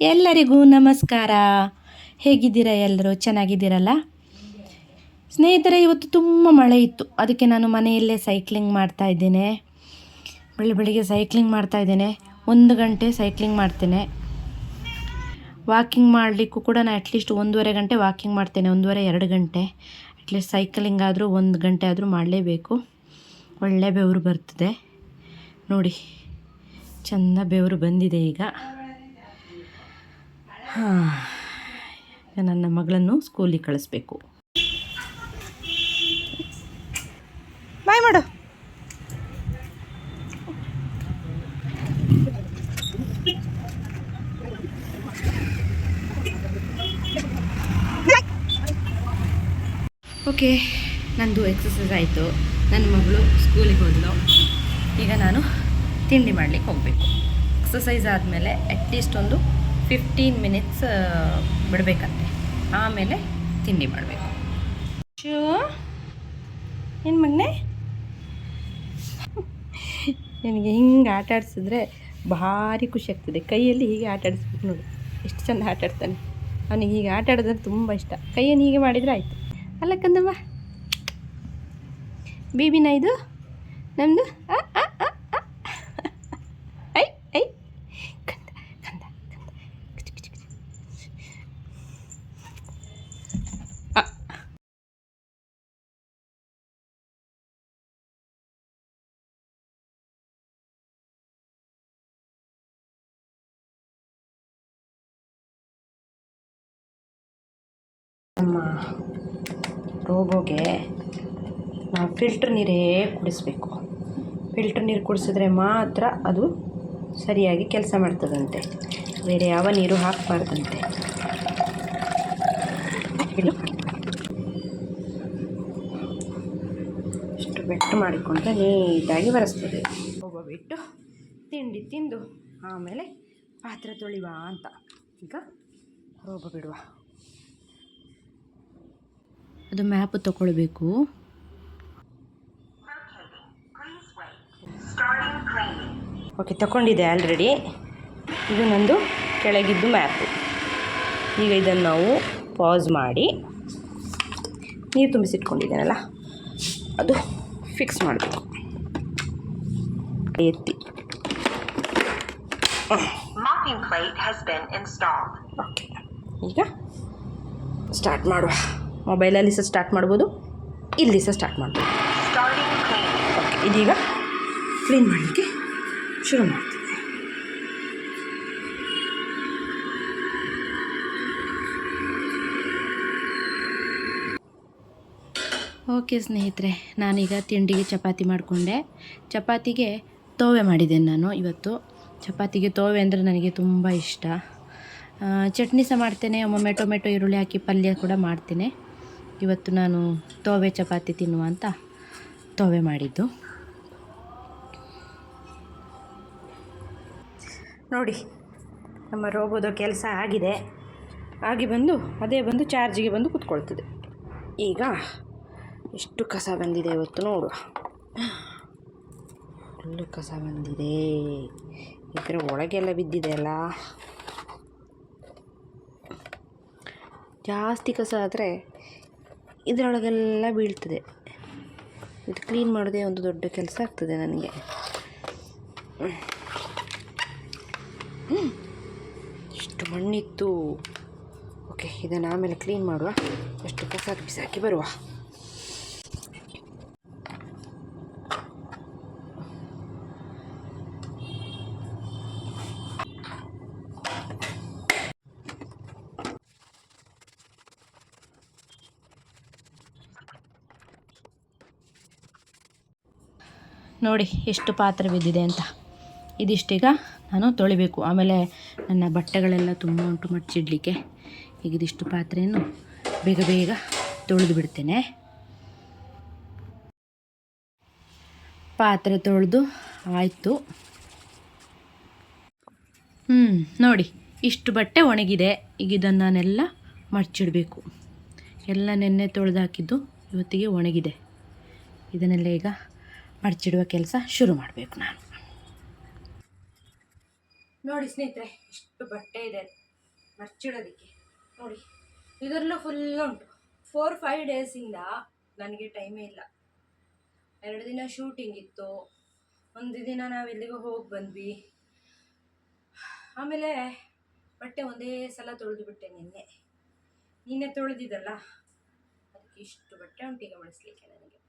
ಎಲ್ಲರಿಗೂ ನಮಸ್ಕಾರ. ಹೇಗಿದ್ದೀರಾ ಎಲ್ಲರೂ? ಚೆನ್ನಾಗಿದ್ದೀರಲ್ಲ? ಸ್ನೇಹಿತರೆ, ಇವತ್ತು ತುಂಬ ಮಳೆ ಇತ್ತು. ಅದಕ್ಕೆ ನಾನು ಮನೆಯಲ್ಲೇ ಸೈಕ್ಲಿಂಗ್ ಮಾಡ್ತಾ ಇದ್ದೇನೆ. ಬೆಳಿ, ಬೆಳಿಗ್ಗೆ ಸೈಕ್ಲಿಂಗ್ ಮಾಡ್ತಾ ಇದ್ದೇನೆ. ಒಂದು ಗಂಟೆ ಸೈಕ್ಲಿಂಗ್ ಮಾಡ್ತೇನೆ. ವಾಕಿಂಗ್ ಮಾಡಲಿಕ್ಕೂ ಕೂಡ ನಾನು ಅಟ್ಲೀಸ್ಟ್ ಒಂದೂವರೆ ಗಂಟೆ ವಾಕಿಂಗ್ ಮಾಡ್ತೇನೆ. ಒಂದೂವರೆ, ಎರಡು ಗಂಟೆ. ಅಟ್ಲೀಸ್ಟ್ ಸೈಕ್ಲಿಂಗ್ ಆದರೂ ಒಂದು ಗಂಟೆ ಆದರೂ ಮಾಡಲೇಬೇಕು. ಒಳ್ಳೆ ಬೆವರು ಬರ್ತದೆ. ನೋಡಿ, ಚೆಂದ ಬೆವರು ಬಂದಿದೆ ಈಗ. ಹಾಂ. ನನ್ನ ಮಗಳನ್ನು ಸ್ಕೂಲಿಗೆ ಕಳಿಸ್ಬೇಕು. ಬಾಯ್ ಮಾಡು. ಓಕೆ ನಂದು ಎಕ್ಸಸೈಸ್ ಆಯಿತು. ನನ್ನ ಮಗಳು ಸ್ಕೂಲಿಗೆ ಹೋದಳು ಈಗ ನಾನು ತಿಂಡಿ ಮಾಡಲಿಕ್ಕೆ ಹೋಗಬೇಕು. ಎಕ್ಸಸೈಸ್ ಆದಮೇಲೆ ಅಟ್ಲೀಸ್ಟ್ ಒಂದು ಫಿಫ್ಟೀನ್ ಮಿನಿಟ್ಸ್ ಬಿಡಬೇಕಂತೆ. ಆಮೇಲೆ ತಿಂಡಿ ಮಾಡಬೇಕು. ಶೂ, ಏನು ಮಗ್ನೆ? ನನಗೆ ಹಿಂಗೆ ಆಟ ಆಡಿಸಿದ್ರೆ ಭಾರಿ ಖುಷಿ ಆಗ್ತದೆ. ಕೈಯಲ್ಲಿ ಹೀಗೆ ಆಟ ಆಡಿಸ್ಬೇಕು ನೋಡಿ. ಎಷ್ಟು ಚೆಂದ ಆಟ ಆಡ್ತಾನೆ. ಅವನಿಗೆ ಹೀಗೆ ಆಟ ಆಡೋದಂದ್ರೆ ತುಂಬ ಇಷ್ಟ. ಕೈಯನ್ನು ಹೀಗೆ ಮಾಡಿದರೆ ಆಯಿತು. ಅಲ್ಲ ಕಂದಮ್ಮ. ಬೇಬಿನ ಇದು? ನಮ್ಮದು ಐ ನಮ್ಮ ರೋಗೋಗೆ ನಾವು ಫಿಲ್ಟ್ರ್ ನೀರೇ ಕುಡಿಸ್ಬೇಕು. ಫಿಲ್ಟ್ರ್ ನೀರು ಕುಡಿಸಿದ್ರೆ ಮಾತ್ರ ಅದು ಸರಿಯಾಗಿ ಕೆಲಸ ಮಾಡ್ತದಂತೆ. ಬೇರೆ ಯಾವ ನೀರು ಹಾಕಬಾರ್ದಂತೆ. ಇಷ್ಟು ಬೆಟ್ಟು ಮಾಡಿಕೊಂಡ್ರೆ ನೀಟಾಗಿ ಬರೆಸ್ತದೆ ರೋಬೋ ಬಿಟ್ಟು ತಿಂಡಿ ತಿಂದು ಆಮೇಲೆ ಪಾತ್ರೆ ತೊಳಿವ ಅಂತ. ಈಗ ರೋಬೋ ಬಿಡುವ. ಅದು ಮ್ಯಾಪ್ ತಗೊಳ್ಬೇಕು. ಓಕೆ ತಗೊಂಡಿದೆ ಆಲ್ರೆಡಿ ಇದು ನಂದು ಕೆಳಗಿದ್ದು ಮ್ಯಾಪು. ಈಗ ಇದನ್ನು ನಾವು ಪಾಸ್ ಮಾಡಿ. ನೀರು ತುಂಬಿಸಿಟ್ಕೊಂಡಿದ್ದೇನಲ್ಲ ಅದು ಫಿಕ್ಸ್ ಮಾಡಬೇಕು. ಎತ್ತಿ. ಓಕೆ ಈಗ ಸ್ಟಾರ್ಟ್ ಮಾಡುವ. ಮೊಬೈಲಲ್ಲಿ ಸಹ ಸ್ಟಾರ್ಟ್ ಮಾಡ್ಬೋದು. ಇಲ್ಲಿ ಸಹ ಸ್ಟಾರ್ಟ್ ಮಾಡ್ಬೋದು. ಓಕೆ, ಇದೀಗ ಕ್ಲೀನ್ ಮಾಡಲಿಕ್ಕೆ ಶುರು ಮಾಡ್ತೀವಿ ಓಕೆ ಸ್ನೇಹಿತರೆ, ನಾನೀಗ ತಿಂಡಿಗೆ ಚಪಾತಿ ಮಾಡಿಕೊಂಡೆ. ಚಪಾತಿಗೆ ತೋವೆ ಮಾಡಿದ್ದೇನೆ ನಾನು ಇವತ್ತು. ಚಪಾತಿಗೆ ತೋವೆ ಅಂದರೆ ನನಗೆ ತುಂಬ ಇಷ್ಟ. ಚಟ್ನಿ ಸಹ ಮಾಡ್ತೇನೆ, ಒಮ್ಮೊಮ್ಮೆ ಟೊಮೆಟೊ, ಈರುಳ್ಳಿ ಹಾಕಿ ಪಲ್ಯ ಕೂಡ ಮಾಡ್ತೇನೆ. ಇವತ್ತು ನಾನು ತೋವೆ ಚಪಾತಿ ತಿನ್ನುವ ಅಂತ ತೋವೆ ಮಾಡಿದ್ದು. ನೋಡಿ, ನಮ್ಮ ರೋಬೋದ ಕೆಲಸ ಆಗಿದೆ. ಆಗಿ ಬಂದು, ಅದೇ ಬಂದು ಚಾರ್ಜಿಗೆ ಬಂದು ಕೂತ್ಕೊಳ್ತದೆ. ಈಗ ಎಷ್ಟು ಕಸ ಬಂದಿದೆ ಇವತ್ತು ನೋಡುವ. ಫುಲ್ಲು ಕಸ ಬಂದಿದೆ. ಇದರ ಒಳಗೆಲ್ಲ ಬಿದ್ದಿದೆ ಅಲ್ಲ. ಜಾಸ್ತಿ ಕಸ ಆದರೆ ಇದರೊಳಗೆಲ್ಲ ಬೀಳ್ತದೆ. ಇದು ಕ್ಲೀನ್ ಮಾಡೋದೇ ಒಂದು ದೊಡ್ಡ ಕೆಲಸ ಆಗ್ತದೆ ನನಗೆ. ಇಷ್ಟು ಮಣ್ಣಿತ್ತು. ಓಕೆ ಇದನ್ನು ಆಮೇಲೆ ಕ್ಲೀನ್ ಮಾಡುವ. ಎಷ್ಟು ಕಸ ಬಿಸಾಕಿ ಬರುವ. ನೋಡಿ ಎಷ್ಟು ಪಾತ್ರೆ ಬಿದ್ದಿದೆ ಅಂತ. ಇದಿಷ್ಟೀಗ ನಾನು ತೊಳಿಬೇಕು. ಆಮೇಲೆ ನನ್ನ ಬಟ್ಟೆಗಳೆಲ್ಲ ತುಂಬ ಉಂಟು ಮಡ್ಚಿಡಲಿಕ್ಕೆ. ಈಗ ಇದಿಷ್ಟು ಪಾತ್ರೆಯನ್ನು ಬೇಗ ಬೇಗ ತೊಳೆದು ಬಿಡ್ತೇನೆ. ಪಾತ್ರೆ ತೊಳೆದು ಆಯಿತು. ಹ್ಞೂ ನೋಡಿ ಇಷ್ಟು ಬಟ್ಟೆ ಒಣಗಿದೆ. ಈಗ ಇದನ್ನು ನಾನೆಲ್ಲ ಮಡ್ಚಿಡಬೇಕು. ಎಲ್ಲ ನೆನ್ನೆ ತೊಳೆದು ಹಾಕಿದ್ದು ಇವತ್ತಿಗೆ ಒಣಗಿದೆ. ಇದನ್ನೆಲ್ಲ ಈಗ ಮಡಚಿಡುವ ಕೆಲಸ ಶುರು ಮಾಡಬೇಕು ನಾನು. ನೋಡಿ ಸ್ನೇಹಿತರೆ, ಇಷ್ಟು ಬಟ್ಟೆ ಇದೆ ಮರ್ಚಿಡೋದಕ್ಕೆ ನೋಡಿ, ಇದರಲ್ಲೂ ಫುಲ್ ಉಂಟು. ಫೋರ್ ಫೈವ್ ಡೇಸಿಂದ ನನಗೆ ಟೈಮೇ ಇಲ್ಲ. ಎರಡು ದಿನ ಶೂಟಿಂಗ್ ಇತ್ತು. ಒಂದು ದಿನ ನಾವು ಹೋಗಿ ಬಂದ್ವಿ. ಆಮೇಲೆ ಬಟ್ಟೆ ಒಂದೇ ಸಲ ತೊಳೆದು ಬಿಟ್ಟೆ ನಿನ್ನೆ. ನಿನ್ನೆ ತೊಳೆದಿದ್ದಲ್ಲ? ಅದಕ್ಕೆ ಇಷ್ಟು ಬಟ್ಟೆ ಉಂಟು ಈಗ ಬಳಸಲಿಕ್ಕೆ ನನಗೆ.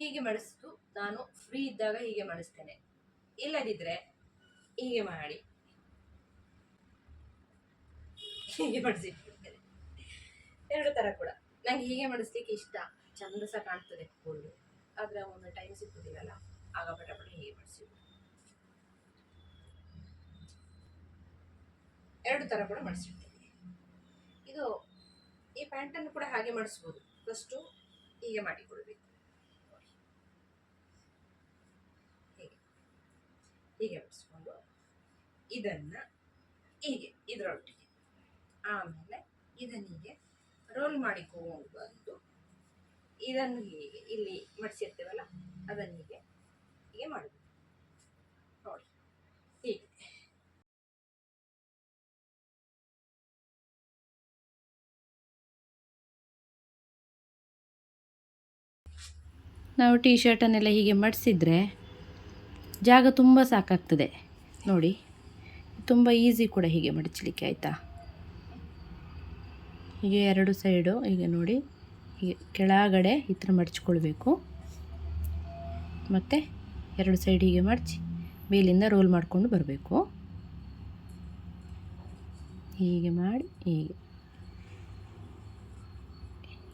ಹೀಗೆ ಮಡಿಸ್ತು. ನಾನು ಫ್ರೀ ಇದ್ದಾಗ ಹೀಗೆ ಮಾಡಿಸ್ತೇನೆ. ಇಲ್ಲದಿದ್ದರೆ ಹೀಗೆ ಮಾಡಿ. ಹೀಗೆ ಮಾಡಿಸಿಟ್ಬಿಡ್ತೇನೆ. ಎರಡು ಥರ ಕೂಡ. ನನಗೆ ಹೀಗೆ ಮಾಡಿಸ್ಲಿಕ್ಕೆ ಇಷ್ಟ. ಚಂದ ಸಹ ಕಾಣ್ತದೆ ಕೂದಲು ಆದರೆ ಒಂದು ಟೈಮ್ ಸಿಕ್ಕುದಿಲ್ಲಲ್ಲ ಆಗ ಪಟ ಪಟ ಹೀಗೆ ಮಾಡಿಸಿ ಎರಡು ಥರ ಕೂಡ ಮಾಡಿಸಿಡ್ತೇನೆ ಇದು ಈ ಪ್ಯಾಂಟನ್ನು ಕೂಡ ಹಾಗೆ ಮಾಡಿಸ್ಬೋದು. ಫಸ್ಟು ಹೀಗೆ ಮಾಡಿಕೊಳ್ಬೇಕು ನೋಡಿ. ಹೀಗೆ ಹೀಗೆ ಬಿಡಿಸ್ಕೊಂಡು ಇದನ್ನು ಹೀಗೆ ಇದರೊಟ್ಟಿಗೆ. ಆಮೇಲೆ ಇದನ್ನ ಹೀಗೆ ರೋಲ್ ಮಾಡಿಕೊಂಡು ಬಂದು ಇದನ್ನು ಹೀಗೆ ಇಲ್ಲಿ ಮಡಿಸಿರ್ತೇವಲ್ಲ ಅದನ್ನ ಹೀಗೆ ಹೀಗೆ ಮಾಡಬೇಕು. ನೋಡಿ, ಹೀಗೆ. ನಾವು ಟೀ ಶರ್ಟನ್ನೆಲ್ಲ ಹೀಗೆ ಮಡಿಸಿದ್ರೆ ಜಾಗ ತುಂಬ ಸಾಕಾಗ್ತದೆ. ನೋಡಿ, ತುಂಬ ಈಸಿ ಕೂಡ ಹೀಗೆ ಮಡಚಲಿಕ್ಕೆ ಆಯಿತಾ? ಹೀಗೆ ಎರಡು ಸೈಡು ಹೀಗೆ ನೋಡಿ, ಹೀಗೆ ಕೆಳಗಡೆ ಈ ಥರ ಮಡಚ್ಕೊಳ್ಬೇಕು. ಮತ್ತು ಎರಡು ಸೈಡ್ ಹೀಗೆ ಮಡಚಿ, ಮೇಲಿಂದ ರೋಲ್ ಮಾಡಿಕೊಂಡು ಬರಬೇಕು. ಹೀಗೆ ಮಾಡಿ, ಹೀಗೆ.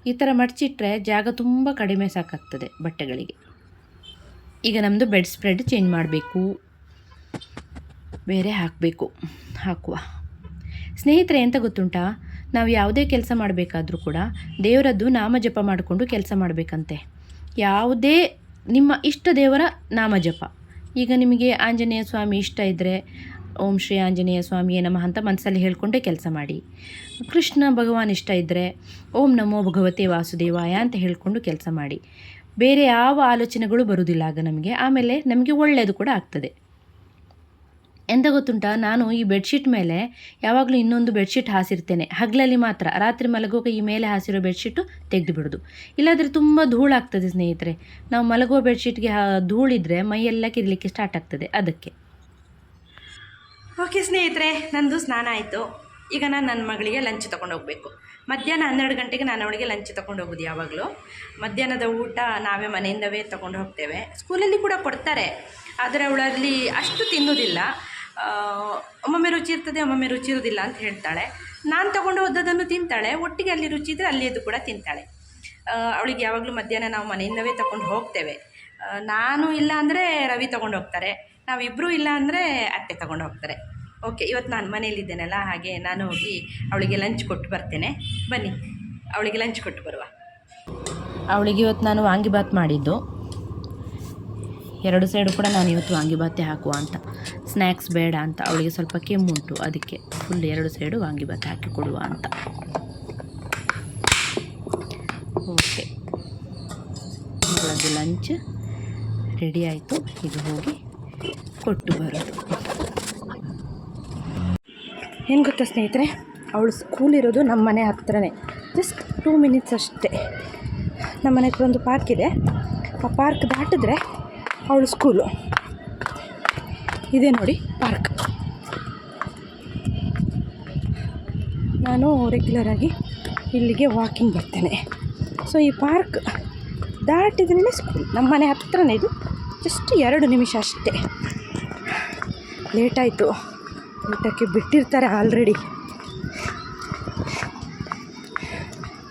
ಈ ಥರ ಮಡಚಿಟ್ರೆ ಜಾಗ ತುಂಬ ಕಡಿಮೆ ಸಾಕಾಗ್ತದೆ ಬಟ್ಟೆಗಳಿಗೆ. ಈಗ ನಮ್ಮದು ಬೆಡ್ ಸ್ಪ್ರೆಡ್ ಚೇಂಜ್ ಮಾಡಬೇಕು. ಬೇರೆ ಹಾಕಬೇಕು. ಹಾಕುವ. ಸ್ನೇಹಿತರೆ, ಎಂತ ಗೊತ್ತುಂಟಾ? ನಾವು ಯಾವುದೇ ಕೆಲಸ ಮಾಡಬೇಕಾದ್ರೂ ಕೂಡ ದೇವರದ್ದು ನಾಮ ಜಪ ಮಾಡಿಕೊಂಡು ಕೆಲಸ ಮಾಡಬೇಕಂತೆ. ಯಾವುದೇ ನಿಮ್ಮ ಇಷ್ಟ ದೇವರ ನಾಮ ಜಪ. ಈಗ ನಿಮಗೆ ಆಂಜನೇಯ ಸ್ವಾಮಿ ಇಷ್ಟ ಇದ್ದರೆ ಓಂ ಶ್ರೀ ಆಂಜನೇಯ ಸ್ವಾಮಿಯೇ ನಮಃ ಅಂತ ಮನಸ್ಸಲ್ಲಿ ಹೇಳ್ಕೊಂಡೇ ಕೆಲಸ ಮಾಡಿ. ಕೃಷ್ಣ ಭಗವಾನ್ ಇಷ್ಟ ಇದ್ದರೆ ಓಂ ನಮೋ ಭಗವತೆ ವಾಸುದೇವಾಯ ಅಂತ ಹೇಳ್ಕೊಂಡು ಕೆಲಸ ಮಾಡಿ. ಬೇರೆ ಯಾವ ಆಲೋಚನೆಗಳು ಬರುವುದಿಲ್ಲ ಆಗ ನಮಗೆ. ಆಮೇಲೆ ನಮಗೆ ಒಳ್ಳೆಯದು ಕೂಡ ಆಗ್ತದೆ. ಎಂತ ಗೊತ್ತುಂಟಾ? ನಾನು ಈ ಬೆಡ್ಶೀಟ್ ಮೇಲೆ ಯಾವಾಗಲೂ ಇನ್ನೊಂದು ಬೆಡ್ಶೀಟ್ ಹಾಸಿರ್ತೇನೆ. ಹಗಲಲ್ಲಿ ಮಾತ್ರ. ರಾತ್ರಿ ಮಲಗುವಾಗ ಈ ಮೇಲೆ ಹಾಸಿರೋ ಬೆಡ್ಶೀಟು ತೆಗೆದು ಬಿಡೋದು ಇಲ್ಲಾದರೆ ತುಂಬ ಧೂಳಾಗ್ತದೆ ಸ್ನೇಹಿತರೆ. ನಾವು ಮಲಗುವ ಬೆಡ್ಶೀಟ್ಗೆ ಧೂಳಿದ್ರೆ ಮೈಯೆಲ್ಲ ಕಿರಲಿಕ್ಕೆ ಸ್ಟಾರ್ಟ್ ಆಗ್ತದೆ ಅದಕ್ಕೆ. ಓಕೆ ಸ್ನೇಹಿತರೆ, ನಂದು ಸ್ನಾನ ಆಯಿತು. ಈಗ ನಾನು ನನ್ನ ಮಗಳಿಗೆ ಲಂಚ್ ತೊಗೊಂಡು ಹೋಗಬೇಕು ಮಧ್ಯಾಹ್ನ ಹನ್ನೆರಡು ಗಂಟೆಗೆ ನಾನು ಅವಳಿಗೆ ಲಂಚ್ ತೊಗೊಂಡು ಹೋಗೋದು ಯಾವಾಗಲೂ. ಮಧ್ಯಾಹ್ನದ ಊಟ ನಾವೇ ಮನೆಯಿಂದವೇ ತೊಗೊಂಡು ಹೋಗ್ತೇವೆ. ಸ್ಕೂಲಲ್ಲಿ ಕೂಡ ಕೊಡ್ತಾರೆ, ಆದರೆ ಅವಳಲ್ಲಿ ಅಷ್ಟು ತಿನ್ನೋದಿಲ್ಲ. ಒಮ್ಮೊಮ್ಮೆ ರುಚಿ ಇರ್ತದೆ, ಒಮ್ಮೊಮ್ಮೆ ರುಚಿ ಇರೋದಿಲ್ಲ ಅಂತ ಹೇಳ್ತಾಳೆ. ನಾನು ತೊಗೊಂಡು ಹೋದದನ್ನು ತಿಂತಾಳೆ, ಒಟ್ಟಿಗೆ ಅಲ್ಲಿ ರುಚಿ ಇದ್ದರೆ ಅಲ್ಲಿಯದು ಕೂಡ ತಿಂತಾಳೆ. ಅವಳಿಗೆ ಯಾವಾಗಲೂ ಮಧ್ಯಾಹ್ನ ನಾವು ಮನೆಯಿಂದವೇ ತಗೊಂಡು ಹೋಗ್ತೇವೆ. ನಾನು ಇಲ್ಲ ಅಂದರೆ ರವಿ ತಗೊಂಡು ಹೋಗ್ತಾರೆ ನಾವಿಬ್ಬರೂ ಇಲ್ಲ ಅಂದರೆ ಅತ್ತೆ ತಗೊಂಡು ಹೋಗ್ತಾರೆ. ಓಕೆ ಇವತ್ತು ನಾನು ಮನೆಯಲ್ಲಿದ್ದೇನಲ್ಲ, ಹಾಗೆ ನಾನು ಹೋಗಿ ಅವಳಿಗೆ ಲಂಚ್ ಕೊಟ್ಟು ಬರ್ತೇನೆ. ಬನ್ನಿ, ಅವಳಿಗೆ ಲಂಚ್ ಕೊಟ್ಟು ಬರುವ. ಅವಳಿಗೆ ಇವತ್ತು ನಾನು ವಾಂಗಿಬಾತ್ ಮಾಡಿದ್ದು. ಎರಡು ಸೈಡು ಕೂಡ ನಾನು ಇವತ್ತು ವಾಂಗಿಬಾತೆ ಹಾಕುವ ಅಂತ. ಸ್ನ್ಯಾಕ್ಸ್ ಬೇಡ ಅಂತ, ಅವಳಿಗೆ ಸ್ವಲ್ಪ ಕೆಮ್ಮುಂಟು ಅದಕ್ಕೆ ಫುಲ್ ಎರಡು ಸೈಡು ವಾಂಗಿಬಾತೆ ಹಾಕಿ ಕೊಡುವ ಅಂತ. ಓಕೆ ಲಂಚ್ ರೆಡಿ ಆಯಿತು, ಈಗ ಹೋಗಿ ಕೊಟ್ಟು ಬರೋದು. ಏನು ಗೊತ್ತಾ ಸ್ನೇಹಿತರೆ? ಅವಳು ಸ್ಕೂಲ್ ಇರೋದು ನಮ್ಮ ಮನೆ ಹತ್ರನೇ. ಜಸ್ಟ್ ಟೂ ಮಿನಿಟ್ಸ್ ಅಷ್ಟೇ. ನಮ್ಮ ಮನೆ ಹತ್ರ ಒಂದು ಪಾರ್ಕ್ ಇದೆ. ಆ ಪಾರ್ಕ್ ದಾಟಿದ್ರೆ ಅವಳು ಸ್ಕೂಲು ಇದೆ ನೋಡಿ ಪಾರ್ಕ್ ನಾನು ರೆಗ್ಯುಲರಾಗಿ ಇಲ್ಲಿಗೆ ವಾಕಿಂಗ್ ಬರ್ತೇನೆ. ಸೊ ಈ ಪಾರ್ಕ್ ದಾಟಿದ್ರೇ ಸ್ಕೂಲ್ ನಮ್ಮ ಮನೆ ಹತ್ರನೇ ಇದು. ಜಸ್ಟ್ ಎರಡು ನಿಮಿಷ ಅಷ್ಟೇ. ಲೇಟಾಯಿತು ಊಟಕ್ಕೆ ಬಿಟ್ಟಿರ್ತಾರೆ ಆಲ್ರೆಡಿ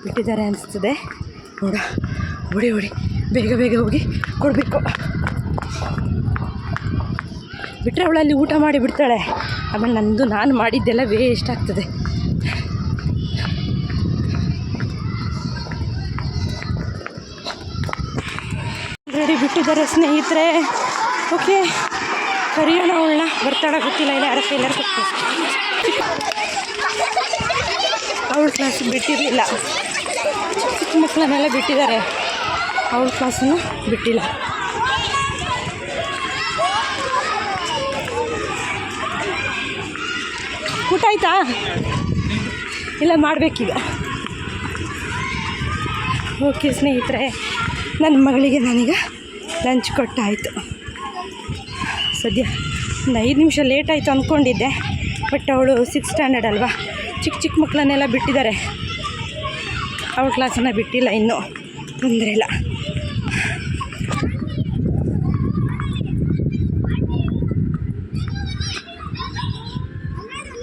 ಬಿಟ್ಟಿದ್ದಾರೆ ಅನಿಸ್ತದೆ. ನೋಡ, ಓಡಿ ಓಡಿ, ಬೇಗ ಬೇಗ ಹೋಗಿ ಕೊಡಬೇಕು. ಬಿಟ್ಟರೆ ಅವಳಲ್ಲಿ ಊಟ ಮಾಡಿ ಬಿಡ್ತಾಳೆ. ಆಮೇಲೆ ನಂದು ನಾನು ಮಾಡಿದ್ದೆಲ್ಲ ವೇಸ್ಟ್ ಆಗ್ತದೆ. ಬಿಟ್ಟಿದ್ದಾರೆ ಸ್ನೇಹಿತರೆ. ಓಕೆ ಕರಿಯೋಣ ಅವಳನ್ನ ಬರ್ತಾಳ ಗೊತ್ತಿಲ್ಲ ಇಲ್ಲ ಯಾರಪ್ಪ ಎಲ್ಲರೂ ಕೊಟ್ಟು ಅವಳ ಕ್ಲಾಸ್ ಬಿಟ್ಟಿರಲಿಲ್ಲ. ಚಿಕ್ಕ ಮಕ್ಕಳನ್ನೆಲ್ಲ ಬಿಟ್ಟಿದ್ದಾರೆ. ಅವಳ ಕ್ಲಾಸನ್ನು ಬಿಟ್ಟಿಲ್ಲ. ಊಟ ಆಯ್ತಾ? ಇಲ್ಲ ಮಾಡಬೇಕೀಗ. ಓಕೆ ಸ್ನೇಹಿತರೆ, ನನ್ನ ಮಗಳಿಗೆ ನನಗೆ ಲಂಚ್ ಕೊಟ್ಟಾಯಿತು. ಸದ್ಯ ಒಂದು ಐದು ನಿಮಿಷ ಲೇಟ್ ಆಯಿತು ಅಂದ್ಕೊಂಡಿದ್ದೆ. ಬಟ್ ಅವಳು ಸಿಕ್ಸ್ ಸ್ಟ್ಯಾಂಡರ್ಡ್ ಅಲ್ವಾ? ಚಿಕ್ಕ ಚಿಕ್ಕ ಮಕ್ಕಳನ್ನೆಲ್ಲ ಬಿಟ್ಟಿದ್ದಾರೆ. ಅವಳ ಕ್ಲಾಸನ್ನು ಬಿಟ್ಟಿಲ್ಲ ಇನ್ನೂ. ತೊಂದರೆ ಇಲ್ಲ.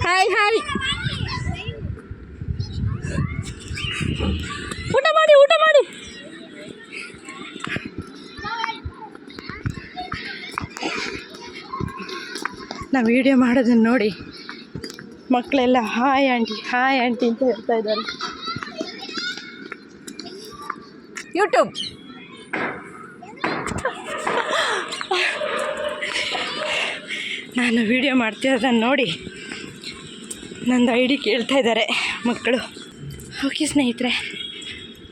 ಹಾಯ್ ಹಾಯ್ ನಾವು ವೀಡಿಯೋ ಮಾಡೋದನ್ನು ನೋಡಿ. ಮಕ್ಕಳೆಲ್ಲ ಹಾಯ್ ಆಂಟಿ ಹಾಯ್ ಆಂಟಿ ಅಂತ ಹೇಳ್ತಾ ಇದ್ದಾರೆ. ಯೂಟ್ಯೂಬ್ ನಾನು ವೀಡಿಯೋ ಮಾಡ್ತಿರೋದನ್ನು ನೋಡಿ. ನಂದು ಐ ಡಿ ಕೇಳ್ತಾ ಇದ್ದಾರೆ ಮಕ್ಕಳು. ಓಕೆ ಸ್ನೇಹಿತರೆ,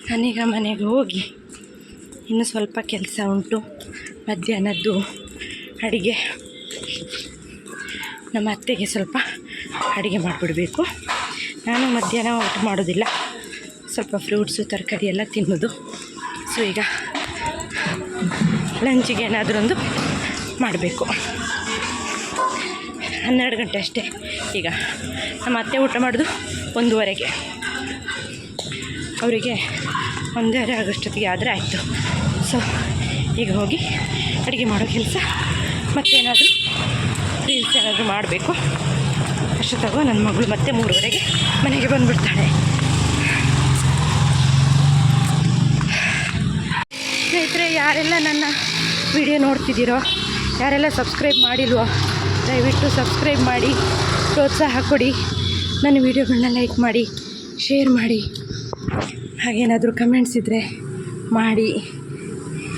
ನಾನೀಗ ಮನೆಗೆ ಹೋಗಿ ಇನ್ನು ಸ್ವಲ್ಪ ಕೆಲಸ ಉಂಟು. ಮಧ್ಯಾಹ್ನದ್ದು ಅಡಿಗೆ. ನಮ್ಮ ಅತ್ತೆಗೆ ಸ್ವಲ್ಪ ಅಡುಗೆ ಮಾಡಿಬಿಡಬೇಕು ನಾನು ಮಧ್ಯಾಹ್ನ ಊಟ ಮಾಡೋದಿಲ್ಲ. ಸ್ವಲ್ಪ ಫ್ರೂಟ್ಸು ತರಕಾರಿ ಎಲ್ಲ ತಿನ್ನೋದು. ಸೊ ಈಗ ಲಂಚಿಗೆ ಏನಾದರೂ ಒಂದು ಮಾಡಬೇಕು. ಹನ್ನೆರಡು ಗಂಟೆ ಅಷ್ಟೇ. ಈಗ ನಮ್ಮ ಅತ್ತೆ ಊಟ ಮಾಡೋದು ಒಂದೂವರೆಗೆ. ಅವರಿಗೆ ಒಂದೂವರೆ ಆಗೋಷ್ಟೊತ್ತಿಗೆ ಆದರೆ ಆಯಿತು. ಸೊ ಈಗ ಹೋಗಿ ಅಡುಗೆ ಮಾಡೋ ಕೆಲಸ. ಮತ್ತೇನಾದರೂ ಏನಾದರೂ ಮಾಡಬೇಕು ಅಷ್ಟೊತ್ತಾಗೋ ನನ್ನ ಮಗಳು ಮತ್ತೆ ಮೂರುವರೆಗೆ ಮನೆಗೆ ಬಂದುಬಿಡ್ತಾಳೆ. ಸ್ನೇಹಿತರೆ, ಯಾರೆಲ್ಲ ನನ್ನ ವಿಡಿಯೋ ನೋಡ್ತಿದ್ದೀರೋ, ಯಾರೆಲ್ಲ ಸಬ್ಸ್ಕ್ರೈಬ್ ಮಾಡಿಲ್ವೋ, ದಯವಿಟ್ಟು ಸಬ್ಸ್ಕ್ರೈಬ್ ಮಾಡಿ, ಪ್ರೋತ್ಸಾಹ ಕೊಡಿ, ನನ್ನ ವಿಡಿಯೋಗಳನ್ನ ಲೈಕ್ ಮಾಡಿ, ಶೇರ್ ಮಾಡಿ. ಹಾಗೇನಾದರೂ ಕಮೆಂಟ್ಸ್ ಇದ್ದರೆ ಮಾಡಿ,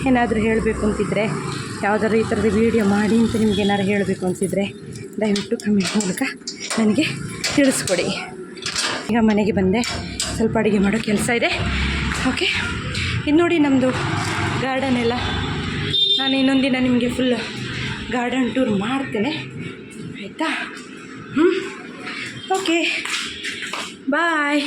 ಏನಾದರೂ ಹೇಳಬೇಕು ಅಂತಿದ್ದರೆ ಯಾವುದಾದ್ರು ಈ ಥರದ ವೀಡಿಯೋ ಮಾಡಿ ಅಂತ ನಿಮ್ಗೆ ಏನಾದ್ರು ಹೇಳಬೇಕು ಅನಿಸಿದರೆ ದಯವಿಟ್ಟು ಕಮೆಂಟ್ ಮೂಲಕ ನನಗೆ ತಿಳಿಸ್ಕೊಡಿ. ಈಗ ಮನೆಗೆ ಬಂದೆ. ಸ್ವಲ್ಪ ಅಡುಗೆ ಮಾಡೋ ಕೆಲಸ ಇದೆ. ಓಕೆ ಇನ್ನು ನೋಡಿ ನಮ್ಮದು ಗಾರ್ಡನ್ ಎಲ್ಲ. ನಾನು ಇನ್ನೊಂದು ದಿನ ನಿಮಗೆ ಫುಲ್ ಗಾರ್ಡನ್ ಟೂರ್ ಮಾಡ್ತೇನೆ. ಆಯಿತಾ? ಹ್ಞೂ ಓಕೆ ಬಾಯ್